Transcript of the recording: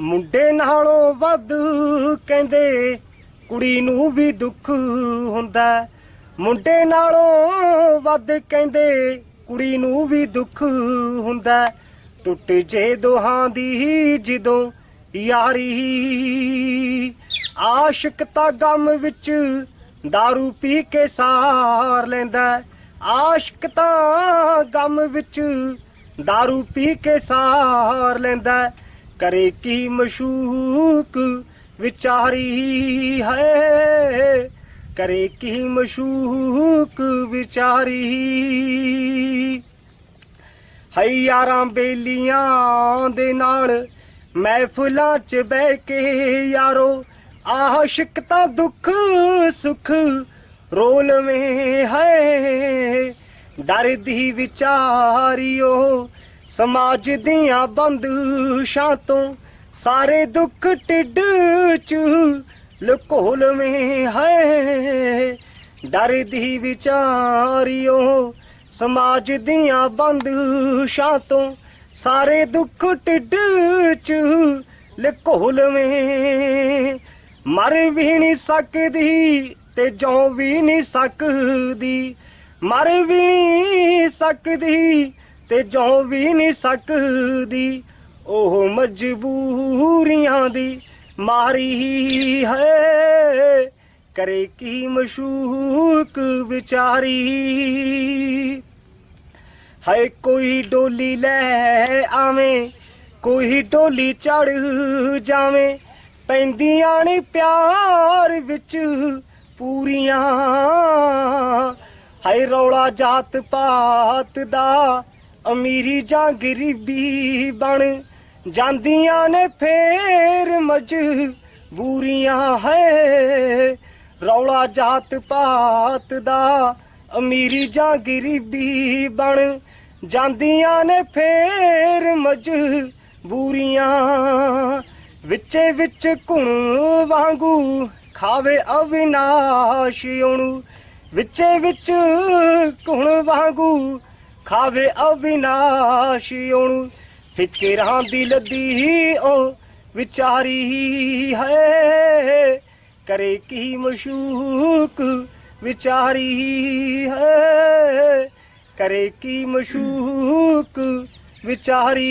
ਮੁੰਡੇ ਨਾਲੋਂ ਵੱਧ ਕਹਿੰਦੇ ਕੁੜੀ ਨੂੰ ਵੀ ਦੁੱਖ ਹੁੰਦਾ ਹੈ। ਮੁੰਡੇ ਨਾਲੋਂ ਵੱਧ ਕਹਿੰਦੇ ਕੁੜੀ ਨੂੰ ਵੀ ਦੁੱਖ ਹੁੰਦਾ ਹੈ। ਟੁੱਟ ਜੇ ਦੋਹਾਂ ਦੀ ਜਦੋਂ ਯਾਰੀ ਆਸ਼ਿਕ ਤਾਂ ਗਮ ਵਿੱਚ दारू ਪੀ ਕੇ ਸਾਰ ਲੈਂਦਾ ਹੈ। ਆਸ਼ਿਕ ਤਾਂ ਗਮ ਵਿੱਚ दारू ਪੀ ਕੇ ਸਾਰ ਲੈਂਦਾ ਹੈ। ਕਰੇ ਕੀ ਮਸ਼ੂਕ ਵਿਚਾਰੀ ਹੈ ਕਰੇ ਕੀ ਮਸ਼ੂਕ ਵਿਚਾਰੀ ਹੈ ਯਾਰਾਂ ਬੇਲੀਆਂ ਦੇ ਨਾਲ ਮਹਿਫਲਾਂ 'ਚ ਬਹਿ ਕੇ ਯਾਰੋ, ਆਸ਼ਿਕ ਤਾਂ ਦੁੱਖ ਸੁਖ ਰੋਲਵੇਂ ਹੈ ਡਰਦੀ ਵਿਚਾਰੀਓ ਸਮਾਜ ਦੀਆਂ ਬੰਦਸ਼ਾਂ ਤੋਂ ਸਾਰੇ ਦੁੱਖ ਢਿੱਡ 'ਚ ਲੁਕੋਲਵੇਂ ਹੈ। ਡਰਦੀ ਵਿਚਾਰੀਓ, ਸਮਾਜ ਦੀਆਂ ਬੰਦਸ਼ਾਂ ਤੋਂ ਸਾਰੇ ਦੁੱਖ ਢਿੱਡ 'ਚ ਲੁਕੋਲਵੇਂ ਮਰ ਵੀ ਨਹੀਂ ਸਕਦੀ ਤੇ ਜੋ ਵੀ ਨਹੀਂ ਸਕਦੀ, ਮਰ ਵੀ ਨਹੀਂ ਸਕਦੀ ਤੇ ਜੋ ਵੀ ਨਹੀਂ ਸਕਦੀ, ਉਹ ਮਜਬੂਰੀਆਂ ਦੀ ਮਾਰੀ ਹੈ। ਕਰੇ ਕੀ ਮਸ਼ੂਕ ਵਿਚਾਰੀ। ਹੈ ਕੋਈ ਡੋਲੀ ਲੈ ਆਵੇਂ, ਕੋਈ ਡੋਲੀ ਚੜ ਜਾਵੇਂ। ਪੈਂਦੀਆਂ ਨੇ ਪਿਆਰ ਵਿੱਚ ਪੂਰੀਆਂ। ਹਾਏ, ਰੌਲਾ ਜਾਤ ਪਾਤ ਦਾ ਅਮੀਰੀ ਜਾਂ ਗਰੀਬੀ ਬਣ ਜਾਂਦੀਆਂ ਨੇ ਫੇਰ ਮਜਬੂਰੀਆਂ ਹੈ। ਰੌਲਾ ਜਾਤ ਪਾਤ ਦਾ ਅਮੀਰੀ ਜਾਂ ਗਰੀਬੀ ਬਣ ਜਾਂਦੀਆਂ ਨੇ ਫੇਰ ਮਜਬੂਰੀਆਂ ਵਿੱਚੇ ਵਿੱਚ ਘੁਣ ਵਾਂਗੂ ਖਾਵੇ ਅਵਿਨਾਸ਼ ਉਹਨੂੰ। ਵਿੱਚੇ ਵਿੱਚ ਘੁਣ ਵਾਂਗੂ ਖਾਵੇ ਅਵਿਨਾਸ਼ ਉਹਨੂੰ। ਫਿਕਰਾਂ ਦੀ ਲੱਦੀ ਉਹ ਵਿਚਾਰੀ ਹੈ। ਕਰੇ ਕੀ ਮਸ਼ੂਕ ਵਿਚਾਰੀ ਹੈ। ਕਰੇ ਕੀ ਮਸ਼ੂਕ ਵਿਚਾਰੀ।